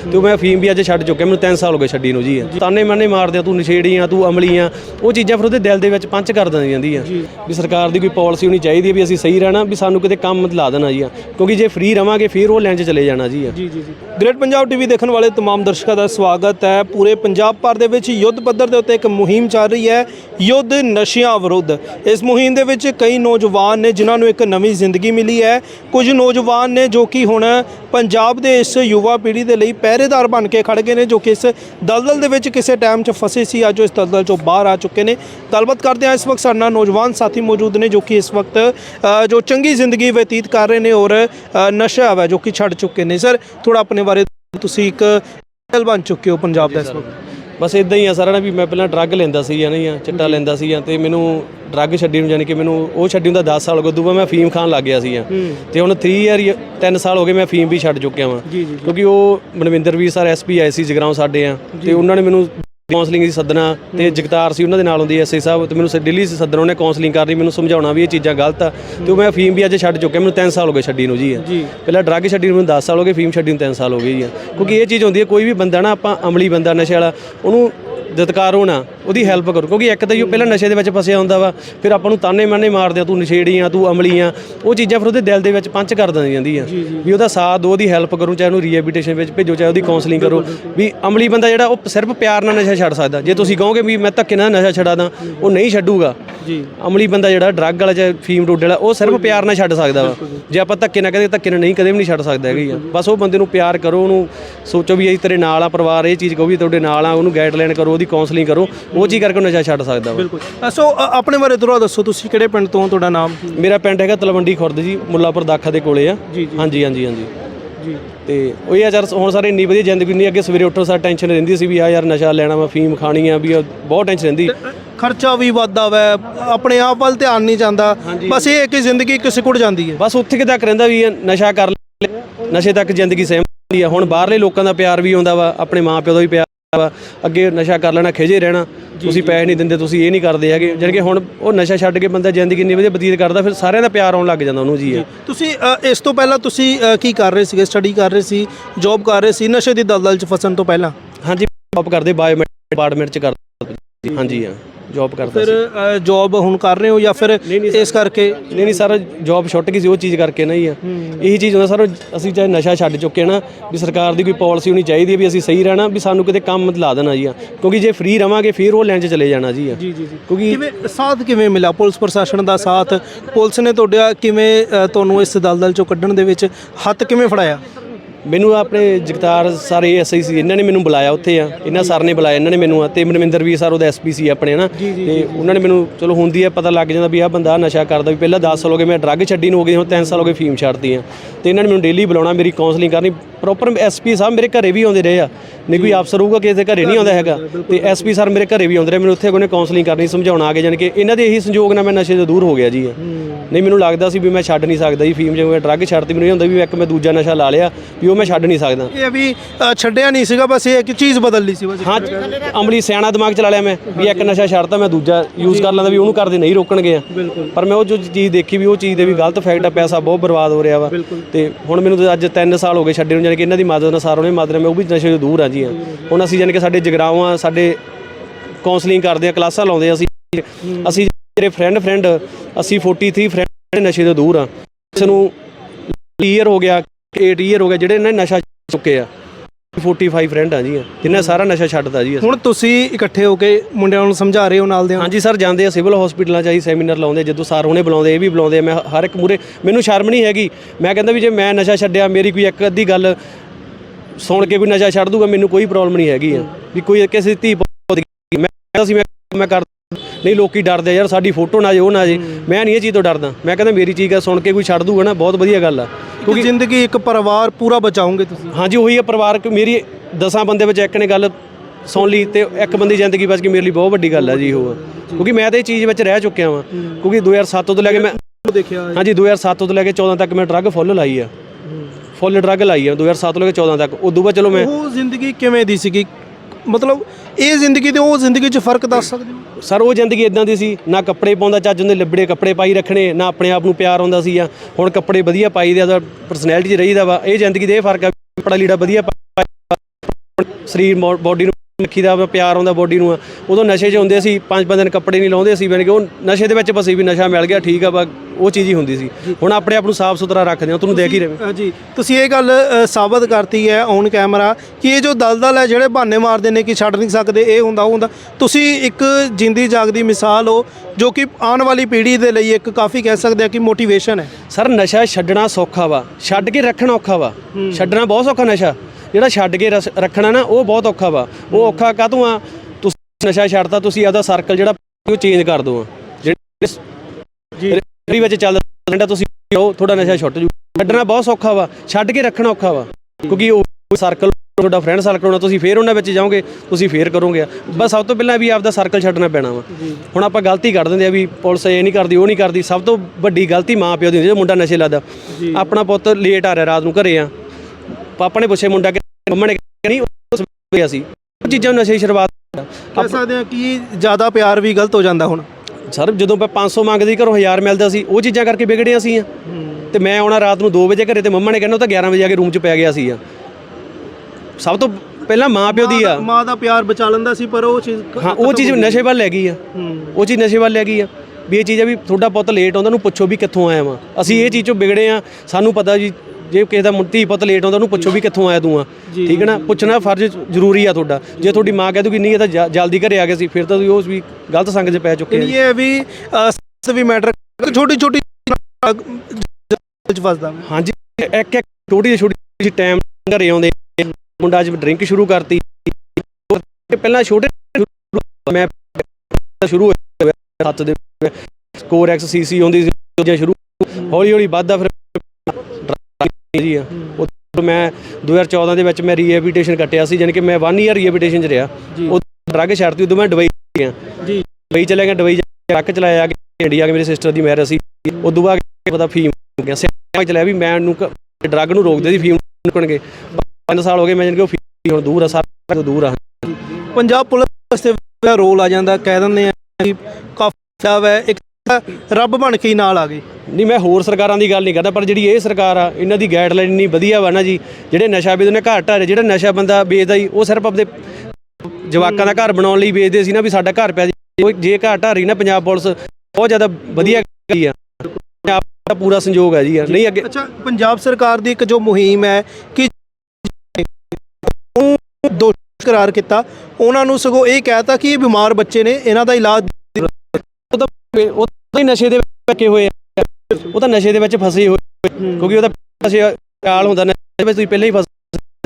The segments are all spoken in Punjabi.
ਤੇ ਉਹ ਮੈਂ ਫੀਮ ਵੀ ਅੱਜ ਛੱਡ ਚੁੱਕਿਆ ਮੈਨੂੰ 3 ਸਾਲ ਹੋ ਗਏ ਛੱਡੀ ਨੂੰ ਜੀ ਤਾਨੇ ਮਾਨੇ ਮਾਰਦੇ ਆ, ਤੂੰ ਨਸ਼ੇੜੀ ਆ ਤੂੰ ਅਮਲੀ ਆ ਉਹ ਚੀਜ਼ਾਂ ਫਿਰ ਉਹਦੇ ਦਿਲ ਦੇ ਵਿੱਚ ਪੰਚ ਕਰ ਦਿੰਦੀਆਂ ਜਾਂਦੀਆਂ ਵੀ ਸਰਕਾਰ ਦੀ ਕੋਈ ਪਾਲਿਸੀ ਹੋਣੀ ਚਾਹੀਦੀ ਹੈ ਵੀ ਅਸੀਂ ਸਹੀ ਰਹਿਣਾ ਵੀ ਸਾਨੂੰ ਕਿਤੇ ਕੰਮ ਲਾ ਦੇਣਾ ਜੀ ਆ ਕਿਉਂਕਿ ਜੇ ਫ੍ਰੀ ਰਵਾਂਗੇ ਫਿਰ ਉਹ ਲਾਈਨ 'ਚ ਚਲੇ ਜਾਣਾ ਜੀ ਆ ਜੀ ਜੀ ਜੀ ਗ੍ਰੇਟ ਪੰਜਾਬ ਟੀਵੀ ਦੇਖਣ ਵਾਲੇ तमाम ਦਰਸ਼ਕਾਂ ਦਾ ਸਵਾਗਤ ਹੈ ਪੂਰੇ ਪੰਜਾਬ ਭਰ ਦੇ ਵਿੱਚ ਯੁੱਧ ਪੱਧਰ ਦੇ ਉੱਤੇ ਇੱਕ ਮੁਹਿੰਮ ਚੱਲ ਰਹੀ ਹੈ ਯੁੱਧ ਨਸ਼ਿਆਂ ਵਿਰੁੱਧ ਇਸ ਮੁਹਿੰਮ ਦੇ ਵਿੱਚ ਕਈ ਨੌਜਵਾਨ ਨੇ ਜਿਨ੍ਹਾਂ ਨੂੰ ਇੱਕ ਨਵੀਂ ਜ਼ਿੰਦਗੀ ਮਿਲੀ ਹੈ ਕੁਝ ਨੌਜਵਾਨ ਨੇ ਜੋ ਕਿ ਹੁਣ ਪੰਜਾਬ ਦੇ ਇਸ ਯੁਵਾ ਪੀੜ੍ਹੀ ਦੇ ਲਈ ਪਹਿਰੇਦਾਰ ਬਣ ਕੇ ਖੜ ਗਏ ਨੇ, ਜੋ ਕਿ ਇਸ ਦਲਦਲ ਦੇ ਵਿੱਚ ਕਿਸੇ ਟਾਈਮ 'ਚ ਫਸੇ ਸੀ, ਅੱਜ ਉਹ ਇਸ ਦਲਦਲ 'ਚੋਂ ਬਾਹਰ ਆ ਚੁੱਕੇ ਨੇ। ਗੱਲਬਾਤ ਕਰਦੇ ਹਾਂ ਇਸ ਵਕਤ ਸਾਡੇ ਨਾਲ ਨੌਜਵਾਨ ਸਾਥੀ ਮੌਜੂਦ ਨੇ, ਜੋ ਕਿ ਇਸ ਵਕਤ ਜੋ ਚੰਗੀ ਜ਼ਿੰਦਗੀ ਬਤੀਤ ਕਰ ਰਹੇ ਨੇ ਔਰ ਨਸ਼ਾ ਹੈ ਜੋ ਕਿ ਛੱਡ ਚੁੱਕੇ ਨੇ। ਸਰ ਥੋੜਾ ਆਪਣੇ ਬਾਰੇ ਤੁਸੀਂ ਇੱਕ ਬਣ ਚੁੱਕੇ ਹੋ ਪੰਜਾਬ ਦਾ ਇਸ ਵਕਤ। ਬਸ ਇਦਾਂ ਹੀ ਆ ਸਾਰਾ ਨਾ ਵੀ ਮੈਂ ਪਹਿਲਾਂ ਡਰੱਗ ਲੈਂਦਾ ਸੀ ਜਾਂ ਨਹੀਂ ਆ ਚਿੱਟਾ ਲੈਂਦਾ ਸੀ ਜਾਂ ਤੇ ਮੈਨੂੰ ਡਰੱਗ ਛੱਡੀ ਨੂੰ ਜਾਨੀ ਕਿ ਮੈਨੂੰ ਉਹ ਛੱਡੀ ਤਾਂ 10 ਸਾਲ ਹੋ ਗਏ ਦੂਬਾ ਮੈਂ ਫੀਮ ਖਾਣ ਲੱਗ ਗਿਆ ਸੀ ਤੇ ਹੁਣ 3 ਇਅਰ 3 ਸਾਲ ਹੋ ਗਏ ਮੈਂ ਫੀਮ ਵੀ ਛੱਡ ਚੁੱਕਿਆ ਵਾਂ। ਕਿਉਂਕਿ ਉਹ ਮਨਵਿੰਦਰ ਵੀਰ ਸਰ ਐਸਪੀ ਆਏ ਸੀ ਜਗਰਾਉਂ ਸਾਡੇ ਆ ਤੇ ਉਹਨਾਂ ਨੇ ਮੈਨੂੰ ਕਾਉਂਸਲਿੰਗ ਦੀ ਸੱਦਣਾ ਤੇ ਜਗਤਾਰ ਸੀ ਉਹਨਾਂ ਦੇ ਨਾਲ ਹੁੰਦੀ ਐਸਏ ਸਾਹਿਬ ਤੇ ਮੈਨੂੰ ਦਿੱਲੀ ਸੇ ਸੱਦਣਾ ਉਹਨੇ ਕਾਉਂਸਲਿੰਗ ਕਰਨੀ ਮੈਨੂੰ ਸਮਝਾਉਣਾ ਵੀ ਇਹ ਚੀਜ਼ਾਂ ਗਲਤ ਆ। ਤੇ ਉਹ ਮੈਂ ਫੀਮ ਵੀ ਅੱਜ ਛੱਡ ਚੁੱਕਿਆ ਮੈਨੂੰ 3 ਸਾਲ ਹੋ ਗਏ ਛੱਡੀ ਨੂੰ ਜੀ ਪਹਿਲਾਂ ਡਰੱਗ ਛੱਡੀ ਨੂੰ ਮੈਨੂੰ 10 ਸਾਲ ਹੋ ਗਏ ਫੀਮ ਛੱਡੀ ਨੂੰ 3 ਸਾਲ ਹੋ ਗਏ ਜੀ ਕਿਉਂਕਿ ਇਹ ਚੀਜ਼ ਹੁੰਦੀ ਹੈ ਕੋਈ ਵੀ ਬੰਦਾ ਨਾ ਆਪਾਂ ਅਮਲੀ ਬੰਦਾ ਨਸ਼ੇ ਵਾਲਾ ਉਹਨੂੰ ਜਤਕਾਰ ਹੋਣਾ ਉਹਦੀ ਹੈਲਪ ਕਰੋ। ਕਿਉਂਕਿ ਇੱਕ ਤਾਂ ਹੀ ਉਹ ਪਹਿਲਾਂ ਨਸ਼ੇ ਦੇ ਵਿੱਚ ਫਸਿਆ ਹੁੰਦਾ ਵਾ ਫਿਰ ਆਪਾਂ ਨੂੰ ਤਾਨੇ ਮਾਨੇ ਮਾਰਦੇ ਆ ਤੂੰ ਨਸ਼ੇੜੀ ਆ ਤੂੰ ਅਮਲੀ ਆ ਉਹ ਚੀਜ਼ਾਂ ਫਿਰ ਉਹਦੇ ਦਿਲ ਦੇ ਵਿੱਚ ਪੰਚ ਕਰ ਦਿੰਦੀ ਜਾਂਦੀ ਆ ਵੀ ਉਹਦਾ ਸਾਥ ਦੋ ਉਹਦੀ ਹੈਲਪ ਕਰੋ ਚਾਹੇ ਉਹਨੂੰ ਰੀਹੈਬਿਲਿਟੇਸ਼ਨ ਵਿੱਚ ਭੇਜੋ ਚਾਹੇ ਉਹਦੀ ਕਾਉਂਸਲਿੰਗ ਕਰੋ। ਵੀ ਅਮਲੀ ਬੰਦਾ ਜਿਹੜਾ ਉਹ ਸਿਰਫ ਪਿਆਰ ਨਾਲ ਨਸ਼ਾ ਛੱਡ ਸਕਦਾ। ਜੇ ਤੁਸੀਂ ਕਹੋਗੇ ਵੀ ਮੈਂ ਧੱਕੇ ਨਾਲ ਨਸ਼ਾ ਛੱਡਾ ਦਾਂ ਉਹ ਨਹੀਂ ਛੱਡੂਗਾ। ਜੀ। ਅਮਲੀ ਬੰਦਾ ਜਿਹੜਾ ਡਰੱਗ ਵਾਲਾ ਜਾਂ ਫੀਮ ਰੋਡੇ ਵਾਲਾ ਉਹ ਸਿਰਫ ਪਿਆਰ ਨਾਲ ਛੱਡ ਸਕਦਾ ਵਾ। ਜੇ ਆਪਾਂ ਧੱਕੇ ਨਾਲ ਕਹਦੇ ਧੱਕੇ ਨਾਲ ਨਹੀਂ ਕਦੇ ਵੀ ਨਹੀਂ ਛੱਡ ਸਕਦਾ ਹੈਗਾ ਆ। ਬਸ ਉਹ ਬੰਦੇ ਨੂੰ ਪਿਆਰ ਕਰੋ ਉਹਨੂੰ ਸੋਚੋ ਵੀ ਅਸੀਂ ਤੇਰੇ ਨਾਲ ਆ ਪਰਿਵਾਰ ਇਹ ਚੀਜ਼ ਕਹੋ ਵੀ ਤੁਹਾਡੇ ਨਾਲ ਆ ਉਹਨੂੰ ਗਾਈਡਲਾਈਨ ਕਰੋ ਉਹਦੀ ਕਾਉਂਸਲਿੰਗ ਕਰੋ ਉਹ ਚੀਜ਼ ਕਰਕੇ ਉਹ ਨਸ਼ਾ ਛੱਡ ਸਕਦਾ ਵਾ। ਬਿਲਕੁਲ। ਸੋ ਅ, ਆਪਣੇ ਬਾਰੇ ਥੋੜਾ ਦੱਸੋ ਤੁਸੀਂ ਕਿਹੜੇ ਪਿੰਡ ਤੋਂ ਤੁਹਾਡਾ ਨਾਮ? ਮੇਰਾ ਪਿੰਡ ਹੈਗਾ ਤਲਵੰਡੀ ਖੁਰਦ ਜੀ ਮੁੱਲਾਪੁਰ ਦਾਖਾ ਦੇ ਕੋਲੇ ਆ। ਜੀ ਜੀ। ਹਾਂਜੀ ਹਾਂਜੀ ਹਾਂਜੀ। ਜੀ। ਤੇ ਉਹ ਯਾਰ ਯਾਰ ਹੁਣ ਸਾਰੇ ਇੰਨੀ ਵਧੀਆ ਜ਼ਿੰਦਗੀ ਨਹੀਂ ਅੱਗੇ ਸਵੇਰੇ ਉੱਠੋ ਸਾਰ ਟੈਨਸ਼ਨ ਰਹਿੰਦੀ ਸੀ ਵੀ ਆ ਯਾਰ ਨਸ਼ਾ ਲੈਣਾ ਵਾ ਫੀਮ ਖਾਣੀ ਆ ਵੀ ਬਹੁਤ ਟੈਨਸ਼ਨ ਰਹਿੰਦੀ। ਖਰਚਾ ਵੀ ਵੱਧਦਾ ਵੈ ਆਪਣੇ ਆਪ ਵੱਲ ਧਿਆਨ ਨਹੀਂ ਜਾਂਦਾ। ਬਸ ਇਹ ਹੈ ਕਿ ਜ਼ਿੰਦਗੀ ਇੱਕ ਸਿਕੁੜ ਜਾਂਦੀ ਹੈ। ਬਸ ਉੱਥੇ ਕਿ ਤੱਕ ਰਹਿੰਦਾ ਵੀ ਇਹ ਨਸ਼ਾ ਕਰ ਲੈ ਨਸ਼ੇ ਤੱਕ ਜ਼ਿੰਦਗੀ ਸਹਿਮ ਹੁੰਦੀ ਆ। ਹੁਣ ਬਾਹਰਲੇ ਲੋਕਾਂ ਦਾ ਪਿਆਰ ਵੀ ਆਉਂਦਾ ਵਾ ਆਪਣੇ ਮਾਪਿਓ ਦਾ ਵੀ ਪਿਆਰ ਵਾ ਅੱਗੇ ਨਸ਼ਾ ਕਰ ਲੈਣਾ ਖਿਜੇ ਰਹਿਣਾ ਤੁਸੀਂ ਪੈਸੇ ਨਹੀਂ ਦਿੰਦੇ ਤੁਸੀਂ ਇਹ ਨਹੀਂ ਕਰਦੇ ਹੈਗੇ। ਜਾਣੀ ਕਿ ਹੁਣ ਉਹ ਨਸ਼ਾ ਛੱਡ ਕੇ ਬੰਦਾ ਜ਼ਿੰਦਗੀ ਇੰਨੀ ਵਧੀਆ ਬਤੀਤ ਕਰਦਾ ਫਿਰ ਸਾਰਿਆਂ ਦਾ ਪਿਆਰ ਆਉਣ ਲੱਗ ਜਾਂਦਾ ਉਹਨੂੰ ਜੀ ਤੁਸੀਂ ਅ, ਇਸ ਤੋਂ ਪਹਿਲਾਂ ਤੁਸੀਂ ਅ, ਕੀ ਕਰ ਰਹੇ ਸੀਗੇ? ਸਟੱਡੀ ਕਰ ਰਹੇ ਸੀ ਜੌਬ ਕਰ ਰਹੇ ਸੀ ਨਸ਼ੇ ਦੀ ਦਲਦਲ 'ਚ ਫਸਣ ਤੋਂ ਪਹਿਲਾਂ? ਹਾਂਜੀ ਜੌਬ ਕਰਦੇ ਬਾਇਓ ਡਿਪਾਰਟਮੈਂਟ ਚ ਕਰਦਾ। ਹਾਂਜੀ ਹਾਂ। ਜੌਬ ਕਰਦਾ ਫਿਰ ਸੀ। ਜੌਬ ਹੁਣ ਕਰ ਰਹੇ ਹੋ ਜਾਂ ਫਿਰ ਇਸ ਕਰਕੇ? ਨਹੀਂ ਨਹੀਂ ਸਰ ਜੌਬ ਛੁੱਟ ਗਈ ਸੀ ਉਹ ਚੀਜ਼ ਕਰਕੇ ਨਹੀਂ ਆ। ਇਹੀ ਚੀਜ਼ ਹੁੰਦਾ ਸਰ ਅਸੀਂ ਚਾਹੇ ਨਸ਼ਾ ਛੱਡ ਚੁੱਕੇ ਨਾ ਵੀ ਸਰਕਾਰ ਦੀ ਕੋਈ ਪਾਲਿਸੀ ਹੋਣੀ ਚਾਹੀਦੀ ਹੈ ਵੀ ਅਸੀਂ ਸਹੀ ਰਹਿਣਾ ਵੀ ਸਾਨੂੰ ਕਿਤੇ ਕੰਮ ਲਾ ਦੇਣਾ ਜੀ ਆ। ਕਿਉਂਕਿ ਜੇ ਫ੍ਰੀ ਰਵਾਂਗੇ ਫਿਰ ਉਹ 'ਚ ਚਲੇ ਜਾਣਾ ਜੀ ਆ। ਜੀ ਜੀ ਜੀ। ਕਿਉਂਕਿ ਕਿਵੇਂ ਸਾਥ ਕਿਵੇਂ ਮਿਲਿਆ? ਪੁਲਿਸ ਪ੍ਰਸ਼ਾਸਨ ਦਾ ਸਾਥ ਪੁਲਿਸ ਨੇ ਤੁਹਾਡਾ ਕਿਵੇਂ ਤੁਹਾਨੂੰ ਇਸ ਦਲਦਲ ਚੋਂ ਕੱਢਣ ਦੇ ਵਿੱਚ ਹੱਥ ਕਿਵੇਂ ਫੜਾਇਆ? ਮੈਨੂੰ ਆਪਣੇ ਜਗਤਾਰ ਸਰ ਐਸਆਈ ਸੀ ਇਹਨਾਂ ਨੇ ਮੈਨੂੰ ਬੁਲਾਇਆ ਉੱਥੇ ਆ। ਇਹਨਾਂ ਸਰ ਨੇ ਬੁਲਾਇਆ ਇਹਨਾਂ ਨੇ ਮੈਨੂੰ ਆ ਤੇ ਮਨਵਿੰਦਰ ਵੀ ਸਰ ਉਹਦਾ ਐਸਪੀ ਸੀ ਆਪਣੇ ਹਨਾ? ਤੇ ਉਹਨਾਂ ਨੇ ਮੈਨੂੰ ਚਲੋ ਹੁੰਦੀ ਆ ਪਤਾ ਲੱਗ ਜਾਂਦਾ ਵੀ ਆਹ ਬੰਦਾ ਨਸ਼ਾ ਕਰਦਾ ਵੀ ਪਹਿਲਾਂ 10 ਸਾਲ ਹੋ ਗਏ ਮੈਂ ਡਰੱਗ ਛੱਡੀ ਨੂੰ ਹੋ ਗਈ ਹੁਣ 3 ਸਾਲ ਹੋ ਗਏ ਫੀਮ ਛੱਡਦੀ ਆ। ਤੇ ਇਹਨਾਂ ਨੇ ਮੈਨੂੰ ਡੇਲੀ ਬੁਲਾਉਣਾ ਮੇਰੀ ਕਾਉਂਸਲਿੰਗ ਕਰਨੀ ਪ੍ਰੋਪਰ ਐਸਪੀ ਸਾਹਿਬ ਮੇਰੇ ਘਰੇ ਵੀ ਆਉਂਦੇ ਰਹੇ ਆ। ਨਹੀਂ ਕੋਈ ਅਫਸਰ ਹੋਊਗਾ ਕਿਸੇ ਦੇ ਘਰੇ ਨਹੀਂ ਆਉਂਦਾ ਹੈਗਾ। ਤੇ ਐਸਪੀ ਸਰ ਮੇਰੇ ਘਰੇ ਵੀ ਆਉਂਦੇ ਰਹੇ। ਮੈਨੂੰ ਉੱਥੇ ਉਹਨੇ ਕਾਉਂਸਲਿੰਗ ਕਰਨੀ ਸਮਝਾਉਣਾ ਆ ਕੇ ਜਾਣੀ ਕਿ ਇਹਨਾਂ ਦੇ ਇਹੀ ਸੰਯੋਗ ਨਾਲ ਮੈਂ ਨਸ਼ੇ ਤੋਂ ਦੂਰ ਹੋ ਗਿਆ ਜੀ ਨਹੀਂ ਮੈਨੂੰ ਲੱਗਦਾ ਸੀ ਵੀ ਮੈਂ ਛੱਡ ਨਹੀਂ ਸਕਦਾ ਜੀ ਫੀਮ ਜਿਵੇਂ ਡਰੱਗ ਛੱਡਤੀ ਮੈਨੂੰ ਇਹ ਹੁੰਦਾ ਵੀ ਇੱਕ ਮੈਂ ਦੂਜਾ ਨਸ਼ਾ ਲਾ ਲਿਆ ਵੀ ਉਹ ਮੈਂ ਛੱਡ ਨਹੀਂ ਸਕਦਾ। ਇਹ ਵੀ ਛੱਡਿਆ ਨਹੀਂ ਸੀਗਾ ਬਸ ਇਹ ਹੈ ਕਿ ਚੀਜ਼ ਬਦਲ ਲਈ ਸੀ ਬਸ। ਹਾਂ ਅਮਲੀ ਸਿਆਣਾ ਦਿਮਾਗ ਚਲਾ ਲਿਆ ਮੈਂ ਵੀ ਇੱਕ ਨਸ਼ਾ ਛੱਡਤਾ ਮੈਂ ਦੂਜਾ ਯੂਜ਼ ਕਰ ਲੈਂਦਾ ਵੀ ਉਹਨੂੰ ਕਰਦੇ ਨਹੀਂ ਰੋਕਣਗੇ ਆ। ਪਰ ਮੈਂ ਉਹ ਜੋ ਚੀਜ਼ ਦੇਖੀ ਵੀ ਉਹ ਚੀਜ਼ ਦੇ ਵੀ ਗਲਤ ਇਫੈਕਟ ਆ ਪੈਸਾ ਬਹੁਤ ਬਰਬਾਦ ਹੋ ਰਿਹਾ ਵਾ। ਤੇ ਹੁਣ ਮੈਨੂੰ ਅੱਜ 3 ਸਾਲ ਹੋ ਗਏ ਛੱਡੇ ਨੂੰ ਜਾਨੀ ਕਿ ਇਹਨਾਂ ਦੀ ਮਦਦ ਨਾਲ ਸਾਰਿਆਂ ਦੀ ਮਦਦ ਨਾਲ ਮੈਂ ਉਹ ਵੀ ਨਸ਼ੇ ਤੋਂ ਦੂਰ ਆ ਜੀ ਹਾਂ। ਹੁਣ ਅਸੀਂ ਜਾਨੀ ਕਿ ਸਾਡੇ ਜਗਰਾਵਾਂ ਆ, ਸਾਡੇ ਕਾਉਂਸਲਿੰਗ ਕਰਦੇ ਆ, ਕਲਾਸਾਂ ਲਾਉਂਦੇ ਆ ਅਸੀਂ। ਅਸੀਂ ਮੇਰੇ ਫਰੈਂਡ ਫਰੈਂਡ ਅਸੀਂ 43 ਫਰੈਂਡ ਨਸ਼ੇ ਤੋਂ ਦੂਰ ਆ ਇਸ ਨੂੰ ਈਅਰ ਹੋ ਗਿਆ 8 ਈਅਰ ਹੋ ਗਿਆ, ਜਿਹੜੇ ਇਹਨਾਂ ਨੇ ਨਸ਼ਾ ਚੁੱਕੇ ਆ। 45 ਫਰੈਂਡ ਆ ਜੀ ਜਿਨ੍ਹਾਂ ਸਾਰਾ ਨਸ਼ਾ ਛੱਡਤਾ ਜੀ। ਹੁਣ ਤੁਸੀਂ ਇਕੱਠੇ ਹੋ ਕੇ ਮੁੰਡਿਆਂ ਨੂੰ ਸਮਝਾ ਰਹੇ ਹੋ ਨਾਲ ਦੇ ਹਾਂਜੀ ਸਰ ਜਾਂਦੇ ਆ ਸਿਵਲ ਹਸਪੀਟਲਾਂ 'ਚ ਅਸੀਂ ਸੈਮੀਨਾਰ ਲਾਉਂਦੇ ਜਦੋਂ ਸਰ ਉਹਨੇ ਬੁਲਾਉਂਦੇ ਇਹ ਵੀ ਬੁਲਾਉਂਦੇ ਆ, ਮੈਂ ਹਰ ਇੱਕ ਮੂਰੇ ਮੈਨੂੰ ਸ਼ਰਮ ਨਹੀਂ ਹੈਗੀ। ਮੈਂ ਕਹਿੰਦਾ ਵੀ ਜੇ ਮੈਂ ਨਸ਼ਾ ਛੱਡਿਆ ਮੇਰੀ ਕੋਈ ਇੱਕ ਅੱਧੀ ਗੱਲ ਸੁਣ ਕੇ ਕੋਈ ਨਸ਼ਾ ਛੱਡ ਦੂਗਾ ਮੈਨੂੰ ਕੋਈ ਪ੍ਰੋਬਲਮ ਨਹੀਂ ਹੈਗੀ ਆ। ਵੀ ਕੋਈ ਕਿਸੇ ਧੀ ਮੈਂ ਕਹਿੰਦਾ ਸੀ ਮੈਂ ਮੈਂ ਕਰ ਨਹੀਂ ਲੋਕੀ ਡਰਦੇ ਆ ਯਾਰ ਸਾਡੀ ਫੋਟੋ ਨਾ ਜੇ ਉਹ ਨਾ ਜੇ ਮੈਂ ਨਹੀਂ ਇਹ ਚੀਜ਼ ਤੋਂ ਡਰਦਾ। ਮੈਂ ਕਹਿੰਦਾ ਮੇਰੀ ਚੀਜ਼ ਆ ਸੁਣ ਕੇ ਕੋਈ ਛੱਡ ਦੂਗਾ ਨਾ ਬਹੁਤ ਵਧੀਆ ਗੱਲ ਆ। ਕਿਉਂਕਿ ਜ਼ਿੰਦਗੀ ਇੱਕ ਪਰਿਵਾਰ ਪੂਰਾ ਬਚਾਓਗੇ ਤੁਸੀਂ। ਹਾਂਜੀ ਉਹੀ ਆ ਪਰਿਵਾਰਕ ਮੇਰੀ ਦਸਾਂ ਬੰਦੇ ਵਿੱਚ ਇੱਕ ਨੇ ਗੱਲ ਸੁਣ ਲਈ ਤੇ ਇੱਕ ਬੰਦੀ ਜ਼ਿੰਦਗੀ ਬਚ ਗਈ ਮੇਰੇ ਲਈ ਬਹੁਤ ਵੱਡੀ ਗੱਲ ਆ ਜੀ ਉਹ। ਕਿਉਂਕਿ ਮੈਂ ਤਾਂ ਇਹ ਚੀਜ਼ ਵਿੱਚ ਰਹਿ ਚੁੱਕਿਆ ਵਾਂ। ਕਿਉਂਕਿ 2007 ਤੋਂ ਲੈ ਕੇ ਮੈਂ ਦੇਖਿਆ ਹਾਂਜੀ 2007 ਤੋਂ ਲੈ ਕੇ 14 ਤੱਕ ਮੈਂ ਡਰੱਗ ਫੁੱਲ ਲਾਈ ਆ। ਫੁੱਲ ਡਰੱਗ ਲਾਈ ਆ 2007 ਤੋਂ ਲੈ ਕੇ 14 ਤੱਕ। ਉਦੋਂ ਬਾਅਦ ਚਲੋ ਮੈਂ ਉਹ ਜ਼ਿੰਦਗੀ ਕਿਵੇਂ ਦੀ ਸੀਗੀ? ਮਤਲਬ ਇਹ ਜ਼ਿੰਦਗੀ ਤੇ ਉਹ ਜ਼ਿੰਦਗੀ 'ਚ ਫ਼ਰਕ ਦੱਸ ਸਕਦੇ ਹੋ? ਸਰ, ਉਹ ਜ਼ਿੰਦਗੀ ਇਦਾਂ ਦੀ ਸੀ, ਨਾ ਕੱਪੜੇ ਪਾਉਂਦਾ ਚੱਜ ਹੁੰਦੇ ਲਿਬੜੇ ਕੱਪੜੇ ਪਾਈ ਰੱਖਣੇ, ਨਾ ਆਪਣੇ ਆਪ ਨੂੰ ਪਿਆਰ ਹੁੰਦਾ ਸੀ ਆ ਹੁਣ ਕੱਪੜੇ ਵਧੀਆ ਪਾਈ ਦੇ ਆ ਪਰਸਨੈਲਿਟੀ 'ਚ ਰਹੀਦਾ ਵਾ। ਇਹ ਜ਼ਿੰਦਗੀ ਦੇ ਇਹ ਫ਼ਰਕ ਆ ਕੱਪੜਾ ਲੀੜਾ ਵਧੀਆ ਪਾ- ਸਰੀਰ ਬਾਡੀ ਨੂੰ ਰੱਖੀ ਦਾ ਪਿਆਰ ਆਉਂਦਾ ਬਾਡੀ ਨੂੰ ਉਦੋਂ ਨਸ਼ੇ 'ਚ ਹੁੰਦੇ ਸੀ ਪੰਜ ਪੰਜ ਦਿਨ ਕੱਪੜੇ ਨਹੀਂ ਲਾਉਂਦੇ ਸੀ ਬਣ ਕੇ ਉਹ ਨਸ਼ੇ ਦੇ ਵਿੱਚ ਫਸੀ ਵੀ ਨਸ਼ਾ ਮਿਲ ਗਿਆ ਠੀਕ ਆ ਬਾ ਉਹ ਚੀਜ਼ ਹੀ ਹੁੰਦੀ ਸੀ। ਹੁਣ ਆਪਣੇ ਆਪ ਨੂੰ ਸਾਫ਼ ਸੁਥਰਾ ਰੱਖਦੇ ਹਾਂ ਤੁਹਾਨੂੰ ਦੇਖ ਹੀ ਰਹੇ। ਜੀ ਤੁਸੀਂ ਇਹ ਗੱਲ ਸਾਬਤ ਕਰਤੀ ਹੈ ਔਨ ਕੈਮਰਾ ਕਿ ਇਹ ਜੋ ਦਲਦਲ ਹੈ ਜਿਹੜੇ ਬਹਾਨੇ ਮਾਰਦੇ ਨੇ ਕਿ ਛੱਡ ਨਹੀਂ ਸਕਦੇ ਇਹ ਹੁੰਦਾ ਉਹ ਹੁੰਦਾ। ਤੁਸੀਂ ਇੱਕ ਜਿੰਦੀ ਜਾਗਦੀ ਮਿਸਾਲ ਹੋ ਜੋ ਕਿ ਆਉਣ ਵਾਲੀ ਪੀੜ੍ਹੀ ਦੇ ਲਈ ਇੱਕ ਕਾਫੀ ਕਹਿ ਸਕਦੇ ਆ ਕਿ ਮੋਟੀਵੇਸ਼ਨ ਹੈ। ਸਰ ਨਸ਼ਾ ਛੱਡਣਾ ਸੌਖਾ ਵਾ ਛੱਡ ਕੇ ਰੱਖਣਾ ਔਖਾ ਵਾ। ਛੱਡਣਾ ਬਹੁਤ ਸੌਖਾ ਨਸ਼ਾ। ਜਿਹੜਾ ਛੱਡ ਕੇ ਰਸ- ਰੱਖਣਾ ਨਾ ਉਹ ਬਹੁਤ ਔਖਾ ਵਾ। ਉਹ ਔਖਾ ਕਾਹਤੋਂ ਆ? ਤੁਸੀਂ ਨਸ਼ਾ ਛੱਡਤਾ ਤੁਸੀਂ ਆਪਦਾ ਸਰਕਲ ਜਿਹੜਾ ਉਹ ਚੇਂਜ ਕਰ ਦੋ ਜਿਹੜੇ ਜੀ। ਵਿੱਚ ਚੱਲਦਾ ਰਹਿੰਦਾ ਤੁਸੀਂ ਉਹ ਥੋੜਾ ਨਸ਼ਾ ਛੁੱਟ ਜੂ। ਛੱਡਣਾ ਬਹੁਤ ਸੌਖਾ ਵਾ। ਛੱਡ ਕੇ ਰੱਖਣਾ ਔਖਾ ਵਾ। ਕਿਉਂਕਿ ਉਹ ਸਰਕਲ ਤੁਹਾਡਾ ਫਰੈਂਡ ਸਰਕਲ ਹੋਣਾ ਤੁਸੀਂ ਫੇਰ ਉਹਨਾਂ ਵਿੱਚ ਜਾਓਗੇ ਤੁਸੀਂ ਫੇਰ ਕਰੋਗੇ। ਬਸ ਸਭ ਤੋਂ ਪਹਿਲਾਂ ਵੀ ਆਪਦਾ ਸਰਕਲ ਛੱਡਣਾ ਪੈਣਾ ਵਾ। ਹੁਣ ਆਪਾਂ ਗਲਤੀ ਕਰ ਦਿੰਦੇ ਆ ਵੀ ਪੁਲਿਸ ਇਹ ਨਹੀਂ ਕਰਦੀ ਉਹ ਨਹੀਂ ਕਰਦੀ। ਸਭ ਤੋਂ ਵੱਡੀ ਗਲਤੀ ਮਾਂ ਪਿਓ ਦੀ ਹੁੰਦੀ ਜੇ ਮੁੰਡਾ ਨਸ਼ੇ ਲਾਦਾ। ਆਪਣਾ ਪੁੱਤ ਲੇਟ ਆ ਰਿਹਾ ਰਾਤ ਨੂੰ ਘਰੇ ਆ। ਪਾਪਾ ਨੇ ਪੁੱਛੇ ਮੁੰਡਾ ਕਿ ਮੰਮਾ ਨੇ ਕਿਹਾ ਨਹੀਂ ਉਸ ਵੇਲੇ ਸੀ। ਉਹ ਚੀਜ਼ਾਂ ਨੂੰ ਨਸ਼ੇ ਦੀ ਸ਼ੁਰੂਆਤ ਕਹਿ ਸਕਦੇ ਆ ਕਿ ਜ਼ਿਆਦਾ ਪਿਆਰ ਵੀ ਗਲਤ ਹੋ ਜਾਂਦਾ ਹੁਣ। ਸਰ ਜਦੋਂ ਮੈਂ 500 ਮੰਗਦੀ ਘਰੋਂ 1000 ਮਿਲਦਾ ਸੀ ਉਹ ਚੀਜ਼ਾਂ ਕਰਕੇ ਵਿਗੜਿਆ ਸੀ ਤੇ ਮੈਂ ਆਉਣਾ ਰਾਤ ਨੂੰ 2 ਵਜੇ ਘਰੇ ਤੇ ਮੰਮਾ ਨੇ ਕਹਿੰਦਾ ਉਹ ਤਾਂ 11 ਵਜੇ ਆ ਕੇ ਰੂਮ 'ਚ ਪੈ ਗਿਆ ਸੀ ਆ ਸਭ ਤੋਂ ਪਹਿਲਾਂ ਮਾਂ ਪਿਓ ਦੀ ਆ। ਮਾਂ ਦਾ ਪਿਆਰ ਬਚਾ ਲੈਂਦਾ ਸੀ ਪਰ ਉਹ ਚੀਜ਼ ਹਾਂ ਉਹ ਚੀਜ਼ ਨਸ਼ੇ ਵੱਲ ਲੈ ਗਈ ਆ। ਉਹ ਚੀਜ਼ ਨਸ਼ੇ ਵੱਲ ਲੈ ਗਈ ਆ। ਵੀ ਇਹ ਚੀਜ਼ ਆ ਵੀ ਤੁਹਾਡਾ ਪੁੱਤ ਲੇਟ ਆਉਂਦਾ ਉਹਨੂੰ ਪੁੱਛੋ ਵੀ ਕਿੱਥੋਂ ਆਇਆ ਵਾ। ਅਸੀਂ ਇਹ ਚੀਜ਼ 'ਚੋਂ ਵਿਗੜੇ ਆ। ਸਾਨੂੰ ਪਤਾ ਜੀ ਜੇ ਕਿਸੇ ਦਾ ਮੁੰਤੀ ਪੁੱਤ ਲੇਟ ਆਉਂਦਾ ਉਹਨੂੰ ਪੁੱਛੋ ਵੀ ਕਿੱਥੋਂ ਆਇਆ ਤੂੰ ਆ। ਠੀਕ ਹੈ ਨਾ? ਪੁੱਛਣਾ ਫਰਜ਼ ਜ਼ਰੂਰੀ ਆ ਤੁਹਾਡਾ। ਜੇ ਤੁਹਾਡੀ ਮਾਂ ਕਹਿ ਦੂਗੀ ਨਹੀਂ ਇਹ ਤਾਂ ਜਲਦੀ ਘਰੇ ਆ ਗਿਆ ਸੀ ਫਿਰ ਤਾਂ ਤੁਸੀਂ ਉਸ ਵੀ ਗਲਤ ਸੰਗ 'ਚ ਪੈ ਚੁੱਕੇ। ਇਹ ਹੈ ਵੀ ਸੱਸ ਵੀ ਮੈਟਰ ਛੋਟੀ ਛੋਟੀ ਫਸਦਾ। ਹਾਂਜੀ ਇੱਕ ਇੱਕ ਛੋਟੀ ਛੋਟੀ ਟਾਈਮ ਘਰੇ ਆਉਂਦੇ ਮੁੰਡਾ ਅੱਜ ਡਰਿੰਕ ਸ਼ੁਰੂ ਕਰਤੀ। ਪਹਿਲਾਂ ਛੋਟੇ ਮੈਂ ਸ਼ੁਰੂ ਹੋਇਆ ਹੱਥ ਦੇ ਸਕੋਰ ਐਕਸ ਸੀਸੀ ਆਉਂਦੀ ਸੀ ਜੇ ਸ਼ੁਰੂ ਹੌਲੀ ਹੌਲੀ ਵੱਧਦਾ ਫਿਰ ਜੀ ਆ ਉਹ ਮੈਂ 2014 ਦੇ ਵਿੱਚ ਮੈਂ ਰੀਹੈਬਿਲਿਟੇਸ਼ਨ ਕੱਟਿਆ ਸੀ ਕਿ ਮੈਂ 1 ਇਅਰ ਰੀਹੈਬਿਲਿਟੇਸ਼ਨ 'ਚ ਰਿਹਾ। ਉਹ ਡਰੱਗ ਛੱਡਤੀ ਉਦੋਂ ਮੈਂ ਦੁਬਈ ਗਿਆ। ਜੀ। ਦੁਬਈ ਚਲੇ ਗਿਆ ਦੁਬਈ ਟਰੱਕ ਚਲਾਇਆ ਕਿ ਇੰਡੀਆ ਕੇ ਮੇਰੀ ਸਿਸਟਰ ਦੀ ਮੈਰਿਜ ਸੀ। ਉਦੋਂ ਬਾਅਦ ਪਤਾ ਫੀਮ ਗਿਆ। ਸਿਆਹ ਚਲਾਇਆ ਵੀ ਮੈਂ ਨੂੰ ਡਰੱਗ ਨੂੰ ਰੋਕਦੇ ਸੀ ਫੀਮ ਰੁਕਣਗੇ। 5 ਸਾਲ ਹੋ ਗਏ ਮੈਂ ਕਿ ਉਹ ਫੀਮ ਹੁਣ ਦੂਰ ਆ ਸਾਰਾ ਤੋਂ ਦੂਰ ਆ। ਪੰਜਾਬ ਪੁਲਿਸ ਦੇ ਰੋਲ ਆ ਜਾਂਦਾ ਕਹਿ ਦਿੰਦੇ ਆ ਕਿ ਕਾਫੀ ਸਾਹਿਬ ਹੈ ਇੱਕ ਰੱਬ ਬਣ ਕੇ ਹੀ ਨਾਲ ਆ ਗਏ। ਨਹੀਂ ਮੈਂ ਹੋਰ ਸਰਕਾਰਾਂ ਦੀ ਗੱਲ ਨਹੀਂ ਕਰਦਾ ਪਰ ਜਿਹੜੀ ਇਹ ਸਰਕਾਰ ਆ ਇਹਨਾਂ ਦੀ ਗਾਈਡਲਾਈਨ ਇੰਨੀ ਵਧੀਆ ਵਾ ਨਾ ਜੀ ਜਿਹੜੇ ਨਸ਼ਾ ਵੇਚਦੇ ਨੇ ਢਾਰੇ ਜਿਹੜਾ ਨਸ਼ਾ ਬੰਦਾ ਵੇਚਦਾ ਜੀ ਉਹ ਸਿਰਫ ਆਪਦੇ ਜਵਾਕਾਂ ਦਾ ਘਰ ਬਣਾਉਣ ਲਈ ਵੇਚਦੇ ਸੀ ਨਾ ਵੀ ਸਾਡਾ ਘਰ ਪਿਆ ਜੀ। ਜੇ ਘਰ ਢਾਰੀ ਨਾ ਪੰਜਾਬ ਪੁਲਿਸ ਬਹੁਤ ਜ਼ਿਆਦਾ ਵਧੀਆ ਗਈ ਆ। ਪੰਜਾਬ ਦਾ ਪੂਰਾ ਸੰਯੋਗ ਹੈ ਜੀ ਯਾਰ ਨਹੀਂ ਅੱਗੇ ਅੱਛਾ ਪੰਜਾਬ ਸਰਕਾਰ ਦੀ ਇੱਕ ਜੋ ਮੁਹਿੰਮ ਹੈ ਕਿ ਦੋਸ਼ੀ ਕਰਾਰ ਕੀਤਾ ਉਹਨਾਂ ਨੂੰ ਸਗੋਂ ਇਹ ਕਹਿਤਾ ਕਿ ਇਹ ਬਿਮਾਰ ਬੱਚੇ ਨੇ ਇਹਨਾਂ ਦਾ ਇਲਾਜ ਉਹ ਹੀ ਨਸ਼ੇ ਦੇ ਪੱਕੇ ਹੋਏ ਆ। ਉਹ ਤਾਂ ਨਸ਼ੇ ਦੇ ਵਿੱਚ ਫਸੇ ਹੋਏ ਕਿਉਂਕਿ ਉਹਦਾ ਨਸ਼ੇ ਕਾਲ ਹੁੰਦਾ, ਨਸ਼ੇ ਵਿੱਚ ਤੁਸੀਂ ਪਹਿਲਾਂ ਹੀ ਫਸ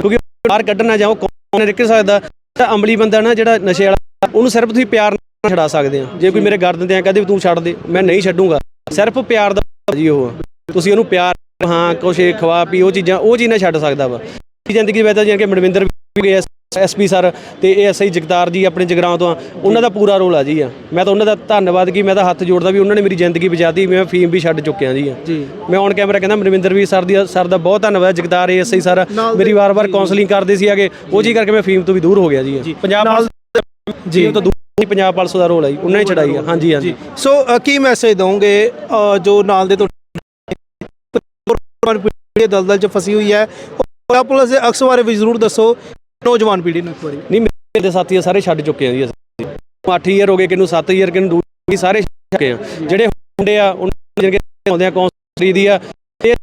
ਕਿਉਂਕਿ ਬਾਹਰ ਕੱਢਣਾ ਜਾਓ ਕੌਣ ਨਿਕਲ ਸਕਦਾ, ਤਾਂ ਅਮਲੀ ਬੰਦਾ ਨਾ ਜਿਹੜਾ ਨਸ਼ੇ ਵਾਲਾ, ਉਹਨੂੰ ਸਿਰਫ ਤੁਸੀਂ ਪਿਆਰ ਨਾਲ ਛਡਾ ਸਕਦੇ ਆ। ਜੇ ਕੋਈ ਮੇਰੇ ਗਰਦਨ ਤੇ ਆ, ਕਹਦੇ ਵੀ ਤੂੰ ਛੱਡ ਦੇ, ਮੈਂ ਨਹੀਂ ਛੱਡੂਗਾ। ਸਿਰਫ ਪਿਆਰ ਦਾ ਜੀ ਉਹ ਤੁਸੀਂ ਉਹਨੂੰ ਪਿਆਰ, ਹਾਂ, ਕੁਛ ਇਹ ਖਵਾ ਪੀ, ਉਹ ਚੀਜ਼ਾਂ, ਉਹ ਚੀਜ਼ ਨਾ ਛੱਡ ਸਕਦਾ ਵਾ। ਜ਼ਿੰਦਗੀ ਵਿੱਚ ਜਿਵੇਂ ਕਿ ਮਨਵਿੰਦਰ ਵੀ ਗਏ ਐਸਪੀ ਸਰ ਤੇ ਇਹ ਐਸਆਈ ਜਗਤਾਰ ਜੀ ਆਪਣੇ ਜਗਰਾਉਂ ਤੋਂ ਆ ਉਹਨਾਂ ਦਾ ਪੂਰਾ ਰੋਲ ਆ ਜੀ ਆ। ਮੈਂ ਤਾਂ ਉਹਨਾਂ ਦਾ ਧੰਨਵਾਦ ਕੀ ਮੈਂ ਤਾਂ ਹੱਥ ਜੋੜਦਾ ਵੀ ਉਹਨਾਂ ਨੇ ਮੇਰੀ ਜ਼ਿੰਦਗੀ ਬਚਾਤੀ ਮੈਂ ਫੀਮ ਵੀ ਛੱਡ ਚੁੱਕਿਆ ਜੀ ਆ। ਜੀ। ਮੈਂ ਔਨ ਕੈਮਰਾ ਕਹਿੰਦਾ ਮਨਵਿੰਦਰ ਵੀ ਸਰ ਦੀ ਸਰ ਦਾ ਬਹੁਤ ਧੰਨਵਾਦ ਜਗਤਾਰ ਐਸਆਈ ਸਰ ਮੇਰੀ ਵਾਰ-ਵਾਰ ਕਾਉਂਸਲਿੰਗ ਕਰਦੇ ਸੀ ਆਗੇ ਉਹ ਜੀ ਕਰਕੇ ਮੈਂ ਫੀਮ ਤੋਂ ਵੀ ਦੂਰ ਹੋ ਗਿਆ ਜੀ ਆ। ਪੰਜਾਬ ਪੁਲਿਸ ਜੀ ਤੋਂ ਦੂਰ ਨਹੀਂ, ਪੰਜਾਬ ਪੁਲਿਸ ਦਾ ਰੋਲ ਆ ਜੀ ਉਹਨਾਂ ਨੇ ਛਡਾਈ ਆ। ਹਾਂਜੀ ਹਾਂਜੀ। ਸੋ ਅ, ਕੀ ਮੈਸੇਜ ਦਵੋਗੇ ਜੋ ਨਾਲ ਦੇ ਤੋਂ ਪੀੜ੍ਹੀ ਦਲਦਲ ਚ ਫਸੀ ਹੋਈ ਹੈ? ਉਹ ਪੁਲਿਸ ਦੇ ਅਕਸ ਬਾਰੇ ਵੀ ਜ਼ਰੂਰ ਦੱਸੋ। ਨੌਜਵਾਨ ਪੀੜ੍ਹੀ ਨੂੰ ਇੱਕ ਵਾਰੀ। ਨਹੀਂ, ਮੇਰੇ ਸਾਥੀ ਸਾਰੇ ਛੱਡ ਚੁੱਕੇ ਆ ਜੀ ਅਸੀਂ। 8 ਇਅਰ ਹੋ ਗਏ ਕਿਨੂੰ 7 ਇਅਰ ਕਿਨੂੰ ਦੂਰ ਸਾਰੇ ਛੱਡ ਚੁੱਕੇ ਆ। ਜਿਹੜੇ ਮੁੰਡੇ ਆ, ਉਹਨਾਂ ਜਿਹੜੇ ਆਉਂਦੇ ਆ ਕੌਂਸਲਰੀ ਦੀ ਆ, ਇਹ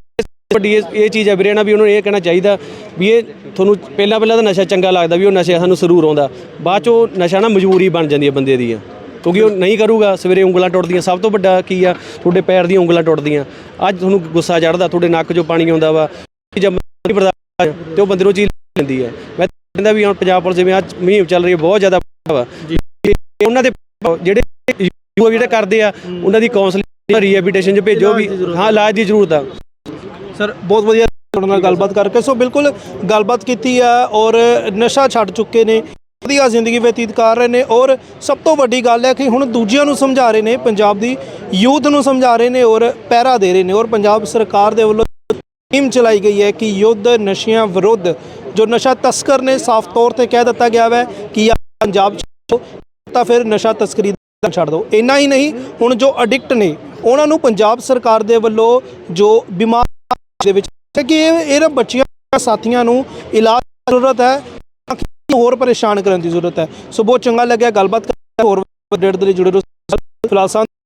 ਵੱਡੀ ਇਹ ਚੀਜ਼ ਆ ਵੀਰੇ ਨਾ ਵੀ ਉਹਨੂੰ ਇਹ ਕਹਿਣਾ ਚਾਹੀਦਾ ਵੀ ਇਹ ਤੁਹਾਨੂੰ ਪਹਿਲਾਂ ਪਹਿਲਾਂ ਤਾਂ ਨਸ਼ਾ ਚੰਗਾ ਲੱਗਦਾ ਵੀ ਉਹ ਨਸ਼ਾ ਸਾਨੂੰ ਸਰੂਰ ਆਉਂਦਾ। ਬਾਅਦ ਚ ਉਹ ਨਸ਼ਾ ਨਾ ਮਜਬੂਰੀ ਬਣ ਜਾਂਦੀ ਹੈ ਬੰਦੇ ਦੀ ਕਿਉਂਕਿ ਉਹ ਨਹੀਂ ਕਰੂਗਾ, ਸਵੇਰੇ ਉਂਗਲਾਂ ਟੁੱਟਦੀਆਂ। ਸਭ ਤੋਂ ਵੱਡਾ ਕੀ ਆ, ਤੁਹਾਡੇ ਪੈਰ ਦੀਆਂ ਉਂਗਲਾਂ ਟੁੱਟਦੀਆਂ। ਅੱਜ ਤੁਹਾਨੂੰ ਗੁੱਸਾ ਚੜਦਾ ਤੁਹਾਡੇ ਨੱਕ 'ਚੋਂ ਪਾਣੀ ਆਉਂਦਾ ਵਾ। ਜਦ ਨਹੀਂ ਬਰਦਾਸ਼ਤ ਤੇ ਉਹ ਬੰਦੇ ਨੂੰ ਚੀਜ਼ ਲੈਂਦੀ ਹੈ ਮੈਂ ਕਹਿੰਦਾ ਵੀ ਹੁਣ ਪੰਜਾਬ ਪੁਲਿਸ ਜਿਵੇਂ ਅੱਜ ਮੁਹਿੰਮ ਚੱਲ ਰਹੀ ਹੈ ਬਹੁਤ ਜ਼ਿਆਦਾ ਵਾ ਉਹਨਾਂ ਦੇ ਜਿਹੜੇ ਯੂਆ ਜਿਹੜੇ ਕਰਦੇ ਆ ਉਹਨਾਂ ਦੀ ਕਾਉਂਸਲਿੰਗ ਰੀਹੈਬਿਲਿਟੇਸ਼ਨ 'ਚ ਭੇਜੋ ਵੀ। ਹਾਂ ਇਲਾਜ ਦੀ ਜ਼ਰੂਰਤ ਆ। ਸਰ ਬਹੁਤ ਵਧੀਆ ਤੁਹਾਡੇ ਨਾਲ ਗੱਲਬਾਤ ਕਰਕੇ। ਸੋ ਬਿਲਕੁਲ ਗੱਲਬਾਤ ਕੀਤੀ ਆ ਔਰ ਨਸ਼ਾ ਛੱਡ ਚੁੱਕੇ ਨੇ ਵਧੀਆ ਜ਼ਿੰਦਗੀ ਬਤੀਤ ਕਰ ਰਹੇ ਨੇ ਔਰ ਸਭ ਤੋਂ ਵੱਡੀ ਗੱਲ ਹੈ ਕਿ ਹੁਣ ਦੂਜਿਆਂ ਨੂੰ ਸਮਝਾ ਰਹੇ ਨੇ ਪੰਜਾਬ ਦੀ ਯੂਥ ਨੂੰ ਸਮਝਾ ਰਹੇ ਨੇ ਔਰ ਪਹਿਰਾ ਦੇ ਰਹੇ ਨੇ ਔਰ ਪੰਜਾਬ ਸਰਕਾਰ ਦੇ ਵੱਲੋਂ ਟੀਮ ਚਲਾਈ ਗਈ ਹੈ ਕਿ ਯੁੱਧ ਨਸ਼ਿਆਂ ਵਿਰੁੱਧ ਜੋ ਨਸ਼ਾ ਤਸਕਰ ਨੇ ਸਾਫ਼ ਤੌਰ ਤੇ ਕਹਿ ਦਿੱਤਾ ਗਿਆ ਹੈ ਕਿ ਪੰਜਾਬ ਛੱਡੋ ਤਾਂ ਫਿਰ ਨਸ਼ਾ ਤਸਕਰੀ ਦਾ ਛੱਡ ਦਿਓ। ਇੰਨਾ ਹੀ ਨਹੀਂ, ਹੁਣ ਜੋ ਐਡਿਕਟ ਨੇ, ਉਹਨਾਂ ਨੂੰ ਪੰਜਾਬ ਸਰਕਾਰ ਦੇ ਵੱਲੋਂ ਜੋ ਬਿਮਾਰ ਦੇ ਵਿੱਚ ਕਿ ਇਹ ਇਹਨਾਂ ਬੱਚਿਆਂ, ਸਾਥੀਆਂ ਨੂੰ ਇਲਾਜ ਦੀ ਜ਼ਰੂਰਤ ਹੈ ਹੋਰ ਪਰੇਸ਼ਾਨ ਕਰਨ ਦੀ ਜ਼ਰੂਰਤ ਹੈ। ਸੋ ਬਹੁਤ ਚੰਗਾ ਲੱਗਿਆ, ਗੱਲਬਾਤ ਹੋਰ ਅਪਡੇਟ ਦੇ ਲਈ ਜੁੜੇ ਰਹੋ। ਫਿਲਹਾਲ